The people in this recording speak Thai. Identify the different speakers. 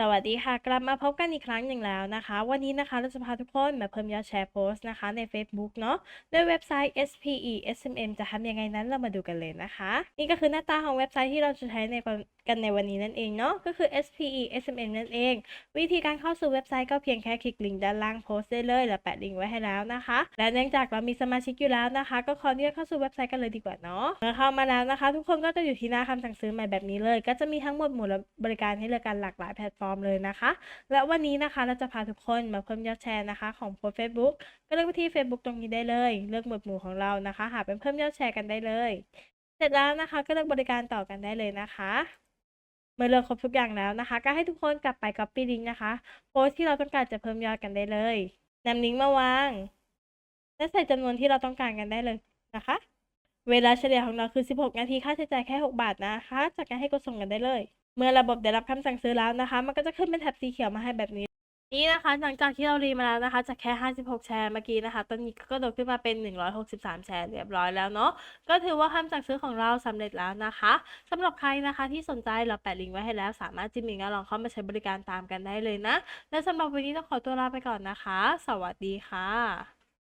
Speaker 1: สวัสดีค่ะ กลับมาพบกันอีกครั้งหนึ่งแล้วนะคะ วันนี้นะคะเราจะพาทุกคนมาเพิ่มยอดแชร์โพสต์นะคะใน Facebook เนาะด้วยเว็บไซต์ SPE SMM จะทำยังไงนั้นเรามาดูกันเลยนะคะ นี่ก็คือหน้าตาของเว็บไซต์ที่เราจะใช้ในกันในวันนี้นั่นเองเนาะก็คือ SPE SMM นั่นเอง วิธีการเข้าสู่เว็บไซต์ก็เพียงแค่คลิกลิงก์ด้านล่างโพสต์ได้เลยแล้วแปะลิงก์ไว้ให้แล้วนะคะ และเนื่องจากเรามีสมาชิกอยู่แล้วนะคะ ก็ขออนุญาตเข้าสู่เว็บไซต์กันเลยดีกว่าเนาะเมื่อเข้ามาแล้วนะคะ ทุกคนก็จะอยู่ที่หน้าคำสั่งซื้อใหม่แบบนี้เลย ก็จะมีทั้งหมดหมู่และบริการให้เลือกกันหลากหลายแพลตฟอร์มเลยนะคะ และวันนี้นะคะเราจะพาทุกคนมาเพิ่มยอดแชร์นะคะ ของโพสต์ Facebook ก็เลือกไปที่ Facebook ตรงนี้ได้เลย เลือกหมวดหมู่ของเรานะคะ หาเป็นเพิ่มยอดแชร์กันได้เลย เสร็จแล้วนะคะก็เลือกบริการต่อกันได้เลยนะคะเมื่อเลือกครบทุกอย่างแล้วนะคะ ก็ให้ทุกคนกลับไป copy link นะคะโพสที่เราต้องการจะเพิ่มยอดกันได้เลยนำลิงก์มาวาง และใส่จำนวนที่เราต้องการกันได้เลยนะคะ เวลาเฉลี่ยของเราคือ 16 นาที ค่าใช้จ่ายแค่ 6 บาทนะคะ จากการให้กดส่งกันได้เลย เมื่อระบบได้รับคำสั่งซื้อแล้วนะคะ มันก็จะขึ้นเป็นแถบสีเขียวมาให้แบบนี้ นี่นะคะ หลังจากที่เรารีมาแล้วนะคะ จากแค่ 56 แชร์เมื่อกี้นะคะ ตอนนี้ก็โดดขึ้นมาเป็น 163 แชร์เรียบร้อยแล้วเนาะ ก็ถือว่าคำสั่งซื้อของเราสำเร็จแล้วนะคะสำหรับใครนะคะที่สนใจเราแปะลิงก์ไว้ให้แล้ว สามารถจิ้มลิงก์แล้วลองเข้ามาใช้บริการตามกันได้เลยนะ และสำหรับวันนี้ต้องขอตัวลาไปก่อนนะคะ สวัสดีค่ะ